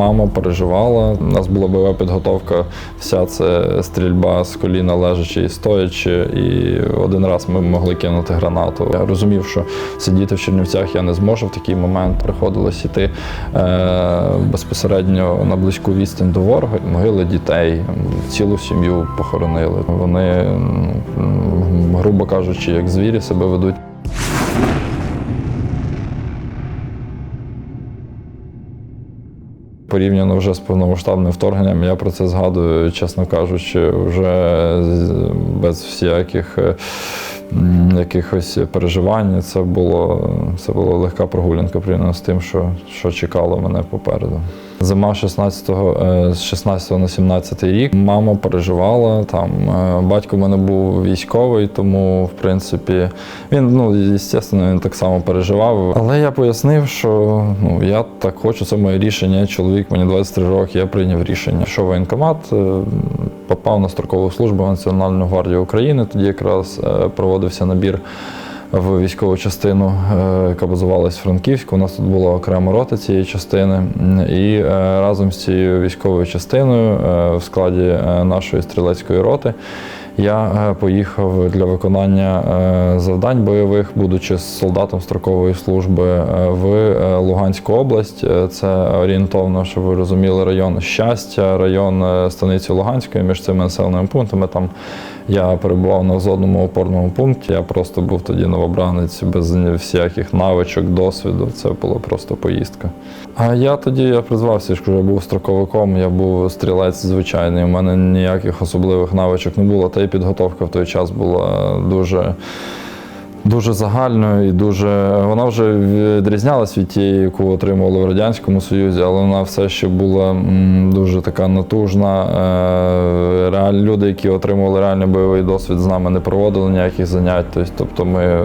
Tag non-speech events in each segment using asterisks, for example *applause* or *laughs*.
Мама переживала. У нас була бойова підготовка, вся це стрільба з коліна лежачи і стоячи. І один раз ми могли кинути гранату. Я розумів, що сидіти в Чернівцях я не зможу в такий момент. Приходилось іти е, безпосередньо на близьку відстань до ворога. Могили дітей, цілу сім'ю похоронили. Вони, грубо кажучи, як звірі себе ведуть. Порівняно вже з повномасштабним вторгненням, я про це згадую, чесно кажучи, вже без всяких е, якихось переживань. Це було, це була легка прогулянка порівняно з тим, що, що чекало мене попереду. Зима 16-го, е, з 16 на 17 рік мама переживала. Там е, батько в мене був військовий, тому в принципі він ну звісно, він так само переживав. Але я пояснив, що ну я так хочу, це моє рішення. Чоловік мені 23 роки. Я прийняв рішення. Що воєнкомат е, попав на строкову службу в Національну гвардію України. Тоді якраз проводився набір в військову частину, е, яка базувалась в Франківську. У нас тут була окрема рота цієї частини. І е, разом з цією військовою частиною е, в складі нашої стрілецької роти я поїхав для виконання завдань бойових, будучи солдатом строкової служби в Луганську область. Це орієнтовно, щоб ви розуміли, район щастя, район станиці Луганської між цими населеними пунктами. Там я перебував на взводному опорному пункті. Я просто був тоді новобранець без всяких навичок, досвіду. Це була просто поїздка. А я тоді я призвався, що я був строковиком, я був стрілець звичайний. У мене ніяких особливих навичок не було. Та й підготовка в той час була дуже. Дуже загальною і дуже вона вже відрізнялась від тієї, яку отримували в радянському Союзі, але вона все ще була дуже така натужна. Е, Реаль, люди, які отримували реальний бойовий досвід, з нами не проводили ніяких занять. Тобто, тобто ми е,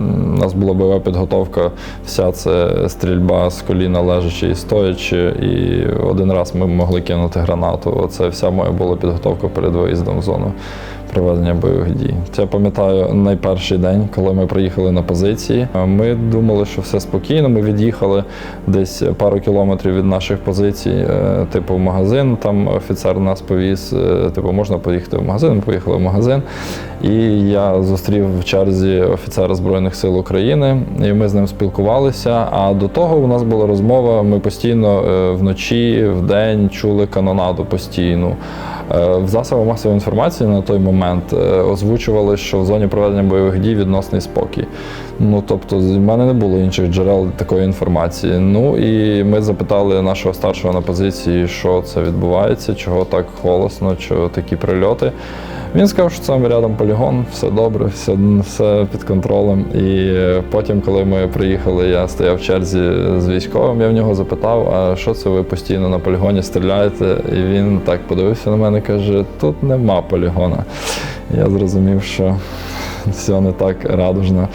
у нас була бойова підготовка, вся це стрільба з коліна лежачи і стоячи. І один раз ми могли кинути гранату. Оце вся моя була підготовка перед виїздом в зону проведення бойових дій. Це пам'ятаю найперший день, коли ми приїхали на позиції. Ми думали, що все спокійно. Ми від'їхали десь пару кілометрів від наших позицій, е, типу в магазин. Там офіцер нас повіз. е, Типу, можна поїхати в магазин. Ми поїхали в магазин. І я зустрів в черзі офіцера Збройних сил України, і ми з ним спілкувалися. А до того у нас була розмова. Ми постійно е, вночі, вдень чули канонаду постійну. Е, В засобах масової інформації на той момент е, озвучували, що в зоні проведення бойових дій відносний спокій. Ну тобто, в мене не було інших джерел такої інформації. Ну і ми запитали нашого старшого на позиції, що це відбувається, чого так голосно, чого такі прильоти. Він сказав, що це рядом полігон, все добре, все, все під контролем. І потім, коли ми приїхали, я стояв в черзі з військовим, я в нього запитав, а що це ви постійно на полігоні стріляєте? І він так подивився на мене каже: тут нема полігона. Я зрозумів, що *laughs* все не так радужно.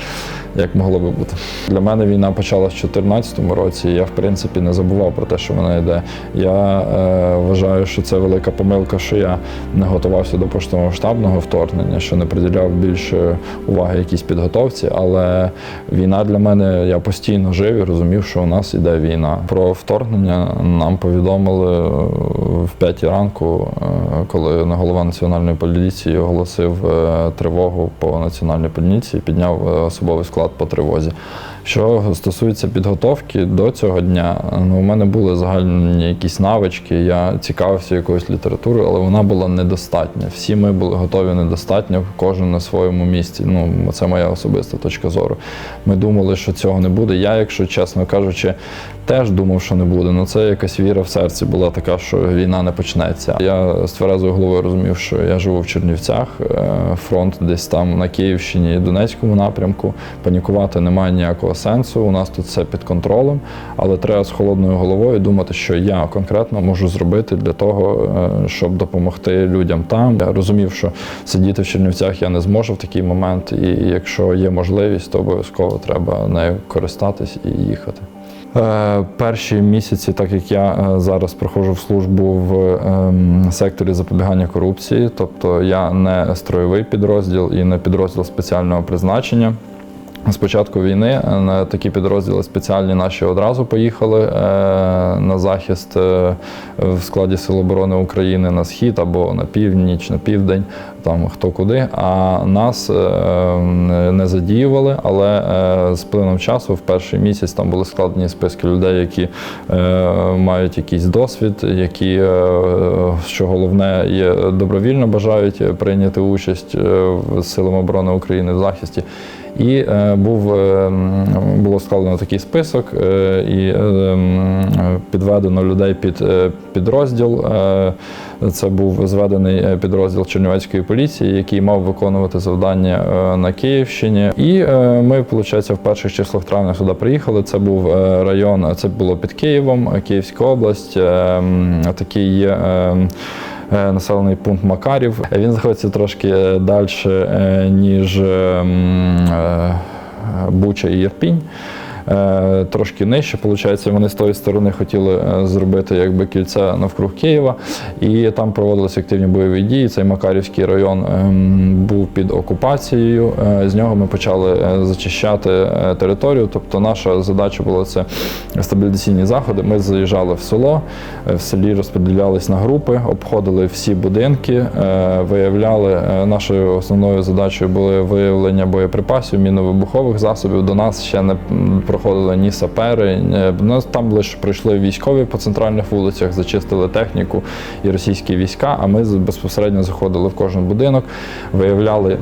Як могло би бути. Для мене війна почалась в 2014 році, і я в принципі не забував про те, що вона йде. Я е, вважаю, що це велика помилка, що я не готувався до поштомасштабного вторгнення, що не приділяв більше уваги якійсь підготовці. Але війна для мене я постійно жив і розумів, що у нас іде війна. Про вторгнення нам повідомили е, в п'ятій ранку, е, коли голова національної поліції оголосив е, тривогу по національній поліції, підняв особовий склад по тривозі. Що стосується підготовки до цього дня, ну у мене були загальні якісь навички. Я цікавився якоюсь літературою, але вона була недостатня. Всі ми були готові недостатньо, кожен на своєму місці. Ну це моя особиста точка зору. Ми думали, що цього не буде. Я, якщо чесно кажучи, теж думав, що не буде. Ну це якась віра в серці була така, що війна не почнеться. Я з тверезою головою розумів, що я живу в Чернівцях, е, фронт десь там на Київщині і Донецькому напрямку. Панікувати немає ніякого сенсу. У нас тут все під контролем, але треба з холодною головою думати, що я конкретно можу зробити для того, е, щоб допомогти людям там. Я розумів, що сидіти в Чернівцях я не зможу в такий момент, і якщо є можливість, то обов'язково треба нею користатись і їхати. Е, Перші місяці, так як я е, зараз проходжу в службу в ем, секторі запобігання корупції, тобто я не строєвий підрозділ і не підрозділ спеціального призначення. З початку війни е, на такі підрозділи спеціальні наші одразу поїхали е, на захист е, в складі Сил оборони України на схід або на північ, на південь, там хто куди. А нас не задіювали, але з плином часу в перший місяць там були складені списки людей, які мають якийсь досвід, які, що головне, є добровільно бажають прийняти участь в Силам оборони України в захисті. І е, був, е, було складено такий список е, і підведено людей під підрозділ. Це був зведений підрозділ Чернівецької поліції, який мав виконувати завдання на Київщині. І ми, виходить, в перших числах травня сюди приїхали. Це був район, це було під Києвом, Київська область. Такий є. Е, е, населений пункт Макарів. Він знаходиться трошки далі, ніж е, м, е, Буча і Єрпінь. Е, Трошки нижче, виходить, вони з тої сторони хотіли е, зробити якби кільце навкруг Києва, і там проводилися активні бойові дії. Цей Макарівський район ем, був під окупацією. Е, З нього ми почали зачищати територію. Тобто, наша задача була це стабілізаційні заходи. Ми заїжджали в село, в селі розподілялись на групи, обходили всі будинки, виявляли нашою основною задачею були виявлення боєприпасів, міновибухових засобів. До нас ще не м, проходили ні сапери. ні- нас там лише прийшли військові по центральних вулицях, зачистили техніку і російські війська. А ми безпосередньо заходили в кожен будинок, виявляли.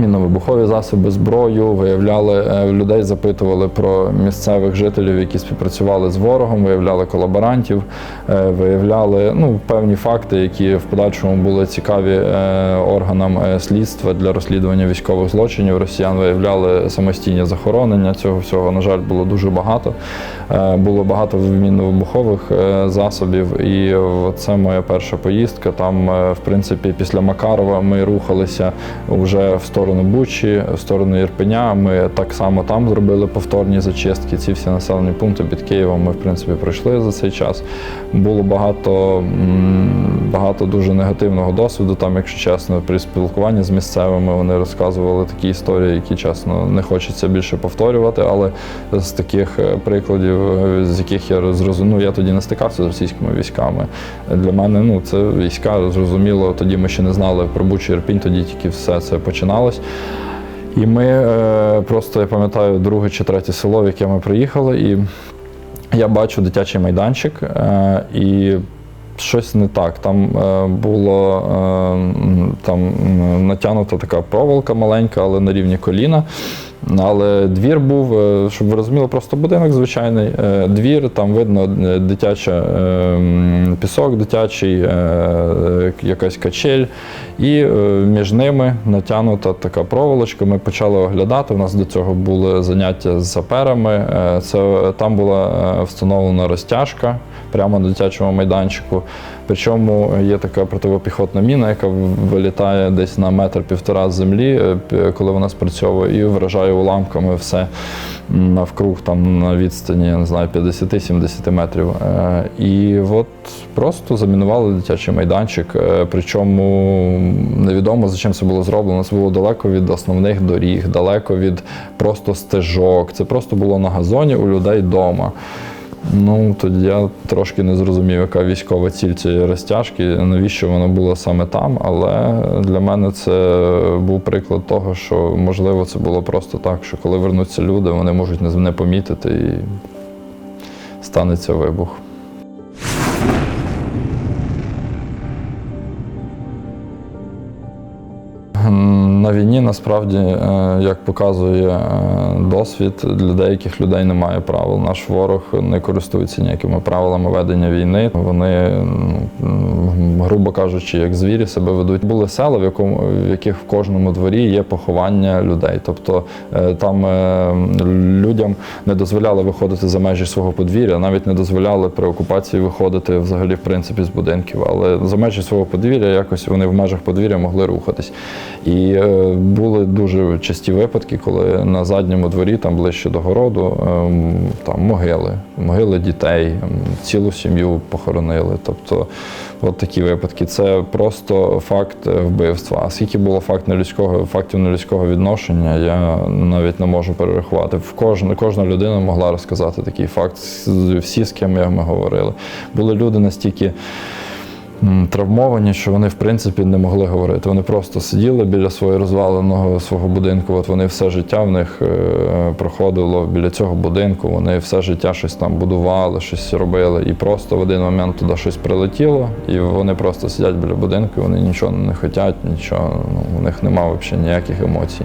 Міновибухові засоби, зброю, виявляли е, людей, запитували про місцевих жителів, які співпрацювали з ворогом, виявляли колаборантів, е, виявляли ну, певні факти, які в подальшому були цікаві е, органам слідства для розслідування військових злочинів. Росіян виявляли самостійні захоронення. Цього всього, на жаль, було дуже багато. Було багато міновибухових засобів, і це моя перша поїздка. Там, в принципі, після Макарова ми рухалися вже в сторону Бучі, в сторону Ірпеня. Ми так само там зробили повторні зачистки. Ці всі населені пункти під Києвом ми, в принципі, пройшли за цей час. Було багато, багато дуже негативного досвіду. Там, якщо чесно, при спілкуванні з місцевими вони розказували такі історії, які чесно не хочеться більше повторювати. Але з таких е, прикладів, е, з яких я зрозумів, ну, я тоді не стикався з російськими військами. Для мене ну, це війська, зрозуміло, тоді ми ще не знали про Бучу Ірпінь, тоді тільки все це починалось. І ми е, просто, я пам'ятаю, друге чи третє село, в яке ми приїхали, і я бачу дитячий майданчик, і щось не так. Там е, було е, там натягнута така проволока маленька, але на рівні коліна. Але двір був, е, щоб ви розуміли, просто будинок звичайний. Двір, там видно дитяча пісок, дитячий, якась качель. І між ними натягнута така проволочка. Ми почали оглядати. У нас до цього були заняття з саперами. Це там була встановлена розтяжка прямо на дитячому майданчику. Причому є така противопіхотна міна, яка вилітає десь на метр півтора з землі, е, коли вона спрацьовує, і вражає уламками все навкруг там на відстані, не знаю, 50-70 метрів. Е, І от просто замінували дитячий майданчик. Е, Причому невідомо за чим це було зроблено. Це було далеко від основних доріг, далеко від просто стежок. Це просто було на газоні у людей вдома. Ну, тоді я трошки не зрозумів, яка військова ціль цієї розтяжки, навіщо вона була саме там. Але для мене це був приклад того, що можливо це було просто так, що коли вернуться люди, вони можуть не- помітити і станеться вибух. На війні насправді, е, як показує е, досвід, для деяких людей немає правил. Наш ворог не користується ніякими правилами ведення війни. Вони, грубо кажучи, як звірі себе ведуть. Були села, в якому в яких в кожному дворі є поховання людей. Тобто е, там людям не дозволяли виходити за межі свого подвір'я, навіть не дозволяли при окупації виходити взагалі в принципі з будинків. Але за межі свого подвір'я якось вони в межах подвір'я могли рухатись. І були дуже часті випадки, коли на задньому дворі, там ближче до городу, ем, там могили, могили дітей, ем, цілу сім'ю похоронили. Тобто, от такі випадки. Це просто факт вбивства. А скільки було факт нелюдського, фактів нелюдського відношення, я навіть не можу перерахувати. В кожна, кожна людина могла розказати такий факт. Всі, з ким ми говорили. Були люди настільки травмовані, що вони в принципі не могли говорити. Вони просто сиділи біля свого розваленого свого будинку. От вони все життя в них е, проходило біля цього будинку. Вони все життя щось там будували, щось робили. І просто в один момент туди щось прилетіло, і вони просто сидять біля будинку, вони нічого не хочуть, нічого. Ну, у них немає взагалі ніяких емоцій.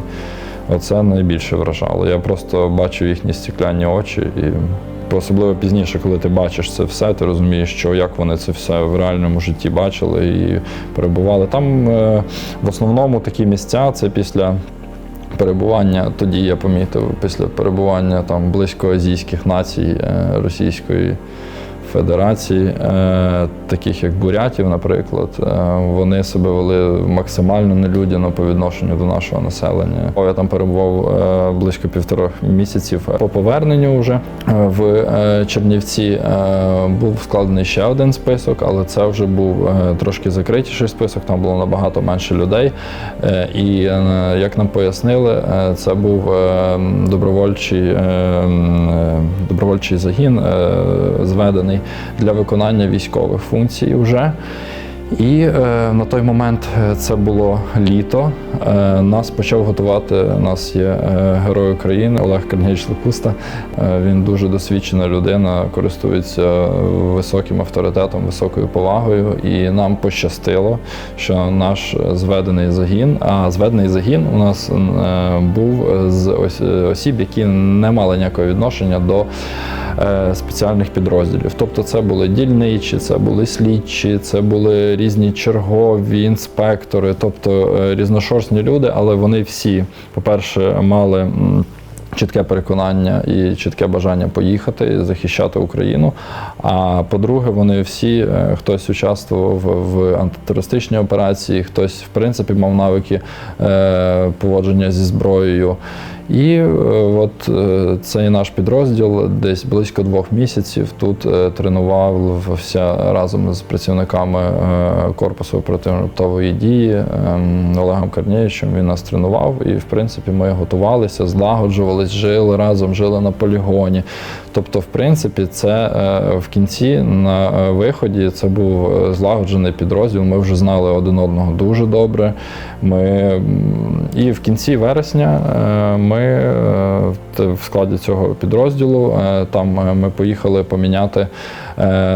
Оце найбільше вражало. Я просто бачу їхні стеклянні очі і. Особливо пізніше, коли ти бачиш це все, ти розумієш, що як вони це все в реальному житті бачили і перебували. Там е, в основному такі місця це після перебування, тоді я помітив, після перебування там близько азійських націй е, Російської Федерації, е, таких як бурятів, наприклад, е, вони себе вели максимально нелюдяно по відношенню до нашого населення. Я там перебував е, близько півтора місяців. По поверненню вже в Чернівці був складений ще один список, але це вже був трошки закритіший список, там було набагато менше людей. І як нам пояснили, це був добровольчий, добровольчий загін, зведений для виконання військових функцій вже. І е, на той момент е, це було літо. Е, нас почав готувати. У нас є е, герой України Олег Кергіч Липуста. Е, він дуже досвідчена людина, користується високим авторитетом, високою повагою. І нам пощастило, що наш зведений загін, а зведений загін у нас е, був з ос- осіб, які не мали ніякого відношення до е, спеціальних підрозділів. Тобто це були дільничі, це були слідчі, це були різні чергові інспектори, тобто е, різношорстні люди, але вони всі, по-перше, мали. Чітке переконання і чітке бажання поїхати захищати Україну. А по-друге, вони всі е, хтось участвував в антитерористичній операції, хтось в принципі мав навики е, поводження зі зброєю. І е, от е, цей наш підрозділ десь близько двох місяців тут е, тренувався разом з працівниками корпусу оперативно-раптової дії ем, Олегом Корнієвичем. Він нас тренував, і в принципі ми готувалися, злагоджувались, жили разом, жили на полігоні. Тобто, в принципі, це е, в кінці на е, виході це був е, злагоджений підрозділ. Ми вже знали один одного дуже добре. Ми і в кінці вересня ми в складі цього підрозділу там ми поїхали поміняти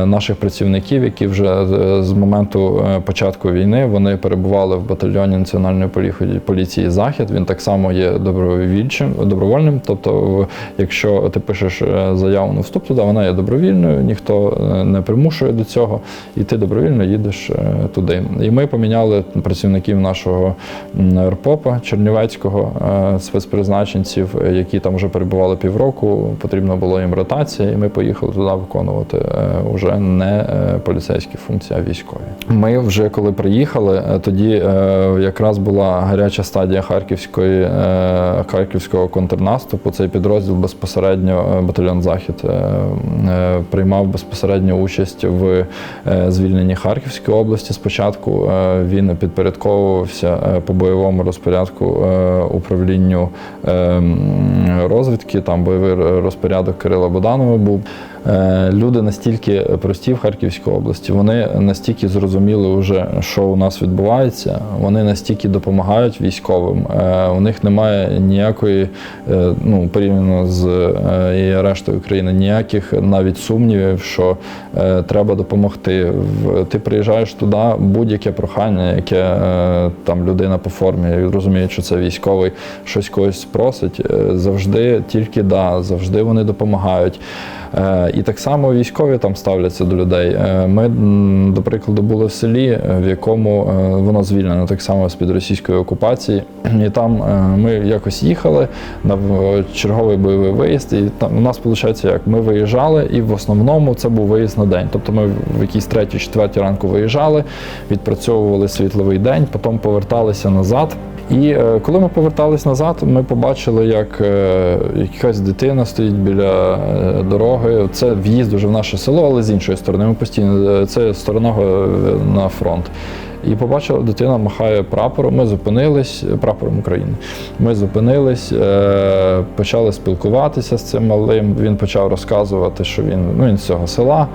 наших працівників, які вже е, з моменту е, початку війни вони перебували в батальйоні національної полі- поліції Захід. Він так само є добровільчим, добровольним. Тобто, якщо ти пишеш е, заяву на вступ туди, вона є добровільною, ніхто е, не примушує до цього, і ти добровільно їдеш е, туди. І ми поміняли працівників нашого РПОПа Чернівецького е, спецпризначенців, е, які там вже перебували півроку. Потрібна була їм ротація, і ми поїхали туди виконувати е, вже не е, поліцейські функції, а військові. Ми вже коли приїхали, е, тоді е, якраз була гаряча стадія харківської е, харківського контрнаступу. Цей підрозділ безпосередньо е, батальйон Захід е, е, приймав безпосередню участь в е, звільненні Харківської області. Спочатку е, він підпорядковувався е, по бойовому розпорядку е, управлінню е, розвідки. Там бойовий розпорядок Кирила Боданова був. Е, Люди настільки прості в Харківській області, вони настільки зрозуміли вже, що у нас відбувається. Вони настільки допомагають військовим. Е, У них немає ніякої, е, ну порівняно з рештою країни, ніяких навіть сумнівів, що треба допомогти. Ти приїжджаєш туди, будь-яке прохання, яке там людина по формі розуміє, що це військовий, щось когось просить, завжди тільки да, завжди вони допомагають. Е, І так само військові там ставляться до людей. Е, Ми, до прикладу, були в селі, е, в якому воно звільнено так само з-під російської окупації. *clears throat* І там ми якось їхали на черговий бойовий виїзд. І там у нас виходить, як ми виїжджали, і в основному це був виїзд на день. Тобто ми в якійсь третій, четвертій ранку виїжджали, відпрацьовували світловий день, потім поверталися назад. І е, коли ми повертались назад, ми побачили, як е, якась дитина стоїть біля е, дороги. Це в'їзд уже в наше село, але з іншої сторони. Ми постійно це сторона на фронт. І побачила, дитина махає прапором. Ми зупинились прапором України. Ми зупинились, е, почали спілкуватися з цим малим. Він почав розказувати, що він ну він з цього села,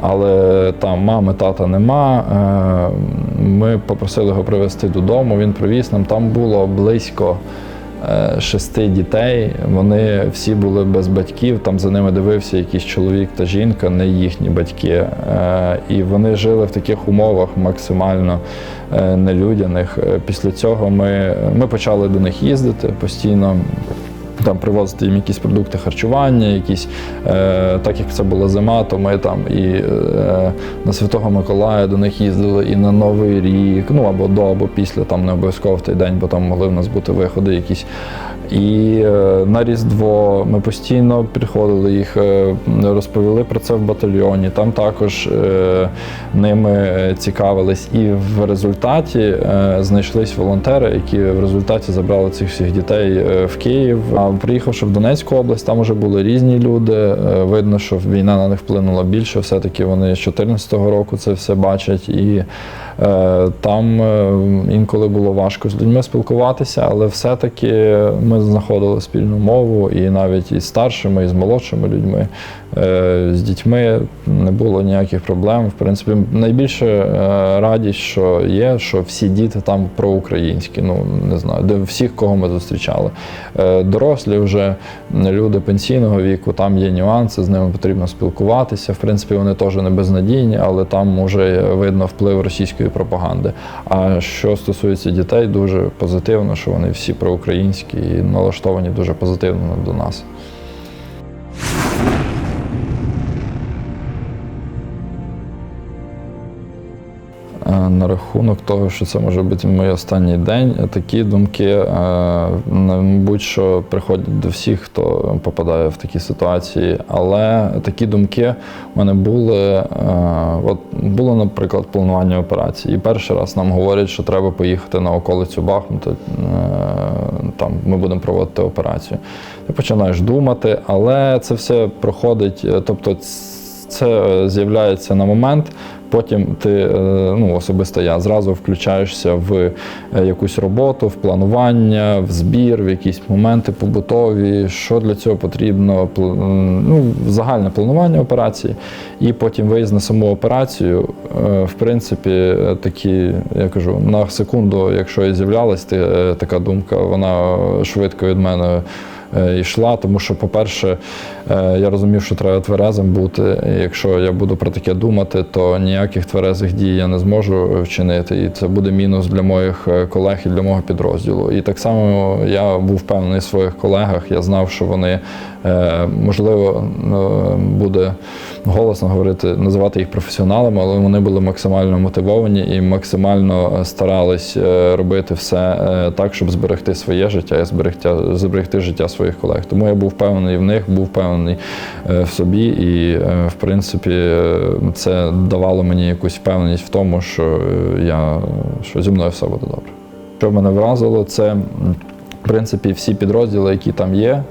але там мами, тата нема. Е, Ми попросили його привезти додому. Він привіз нам. Там було близько. Е, Шести дітей, вони всі були без батьків. Там за ними дивився якийсь чоловік та жінка, не їхні батьки. Е, І вони жили в таких умовах максимально е, нелюдяних. Після цього ми, ми почали до них їздити постійно. Там привозити їм якісь продукти харчування, якісь, е, так як це була зима, то ми там і е, на Святого Миколая до них їздили, і на Новий рік, ну або до, або після, там не обов'язково в той день, бо там могли в нас бути виходи якісь. І е, на Різдво ми постійно приходили їх, е, розповіли про це в батальйоні. Там також е, ними цікавились. І в результаті знайшлись волонтери, які в результаті забрали цих всіх дітей в Київ. А приїхавши в Донецьку область, там вже були різні люди. Видно, що війна на них вплинула більше. Все-таки вони з 2014 року це все бачать. І там е, інколи було важко з людьми спілкуватися, але все-таки ми знаходили спільну мову, і навіть із старшими, і з молодшими людьми, е, з дітьми не було ніяких проблем. В принципі, найбільше е, радість, що є, що всі діти там проукраїнські. Ну не знаю, де всіх, кого ми зустрічали. Е, Дорослі вже люди пенсійного віку, там є нюанси, з ними потрібно спілкуватися. В принципі, вони теж не безнадійні, але там вже видно вплив російської пропаганди. А що стосується дітей, дуже позитивно, що вони всі проукраїнські і налаштовані дуже позитивно до нас. На рахунок того, що це може бути мій останній день, такі думки, е, мабуть, що приходять до всіх, хто попадає в такі ситуації. Але такі думки в мене були. е, От було, наприклад, планування операції. І перший раз нам говорять, що треба поїхати на околицю Бахмута. е, Там ми будемо проводити операцію. Ти починаєш думати, але це все проходить. е, Тобто, це з'являється на момент. Потім ти, е, ну особисто я зразу включаєшся в е, якусь роботу, в планування, в збір, в якісь моменти побутові, що для цього потрібно, ну, загальне планування операції, і потім виїзд на саму операцію. Е, В принципі, такі, я кажу, на секунду, якщо і з'являлась ти- така думка, вона швидко від мене йшла, тому що, по-перше, е, я розумів, що треба тверезим бути. І Якщо я буду про таке думати, то ніяких тверезих дій я не зможу вчинити. І це буде мінус для моїх е, колег і для мого підрозділу. І так само я був впевнений в своїх колегах. Я знав, що вони е, можливо е, буде голосно говорити, називати їх професіоналами, але вони були максимально мотивовані і максимально е, старались е, робити все е, так, щоб зберегти своє життя і зберегти, зберегти життя своїх колег. Тому я був впевнений в них, був впевнений е, в собі, і е, в принципі е, це давало мені якусь впевненість в тому, що я що зі мною все буде добре. Що мене вразило, це в принципі всі підрозділи, які там є.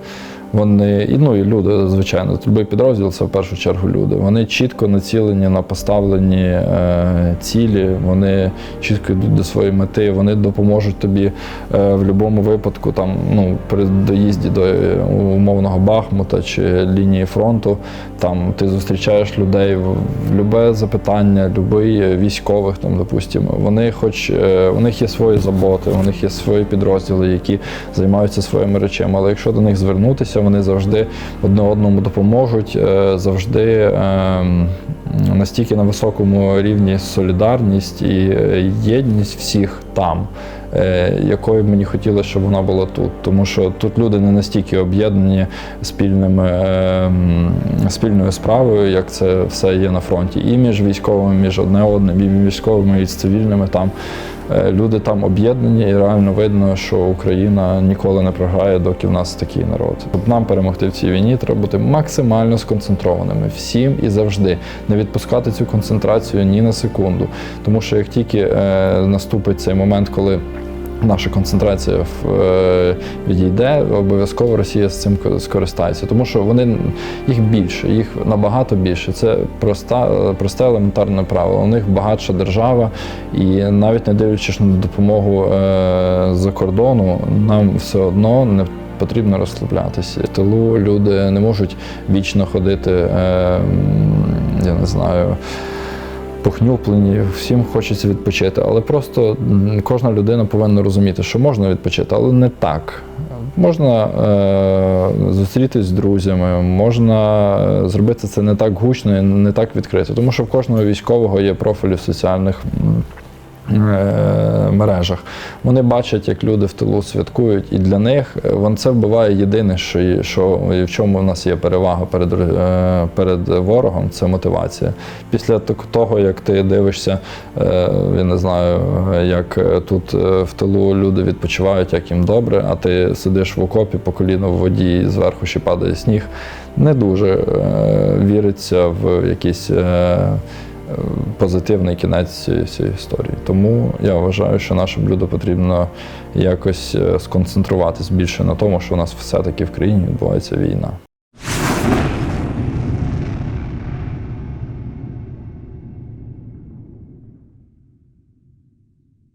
Вони ну і люди, звичайно, любий підрозділ це в першу чергу люди. Вони чітко націлені на поставлені е, цілі, вони чітко йдуть до своєї мети, вони допоможуть тобі е, в будь-якому випадку, там ну при доїзді до е, умовного Бахмута чи лінії фронту. Там ти зустрічаєш людей в, любе запитання, любий е, військових, там, допустимо, вони, хоч е, у них є свої заботи, у них є свої підрозділи, які займаються своїми речами. Але якщо до них звернутися, вони завжди одне одному допоможуть, е, завжди е, настільки на високому рівні солідарність і е, єдність всіх там. е, Якою мені хотілося, щоб вона була тут, тому що тут люди не настільки об'єднані спільними е, спільною справою, як це все є на фронті, і між військовими, між одне одним, і між військовими і з цивільними там. Е, Люди там об'єднані, і реально видно, що Україна ніколи не програє, доки в нас такий народ. Щоб нам перемогти в цій війні, треба бути максимально сконцентрованими всім і завжди. Не відпускати цю концентрацію ні на секунду. Тому що як тільки е, наступить цей момент, коли наша концентрація в, е, відійде, обов'язково Росія з цим скористається, тому що вони їх більше, їх набагато більше. Це проста, просте елементарне правило. У них багатша держава, і навіть не дивлячись на допомогу е, з-за кордону, нам все одно не потрібно розслаблятися. В тилу люди не можуть вічно ходити, е, я не знаю похнюплені, всім хочеться відпочити. Але просто кожна людина повинна розуміти, що можна відпочити, але не так. Можна е, зустрітись з друзями, можна е, зробити це не так гучно і не так відкрито, тому що в кожного військового є профілі в соціальних мережах. Вони бачать, як люди в тилу святкують, і для них е, це вбиває єдине, що, що в чому в нас є перевага перед, е, перед ворогом, це мотивація. Після того, як ти дивишся, е, я не знаю, е, як е, тут е, в тилу люди відпочивають, як їм добре, а ти сидиш в окопі по коліно в воді, і зверху ще падає сніг. Не дуже е, віриться в якісь. Позитивний кінець цієї історії. Тому я вважаю, що наше блюдо потрібно якось е, сконцентруватись більше на тому, що у нас все-таки в країні відбувається війна.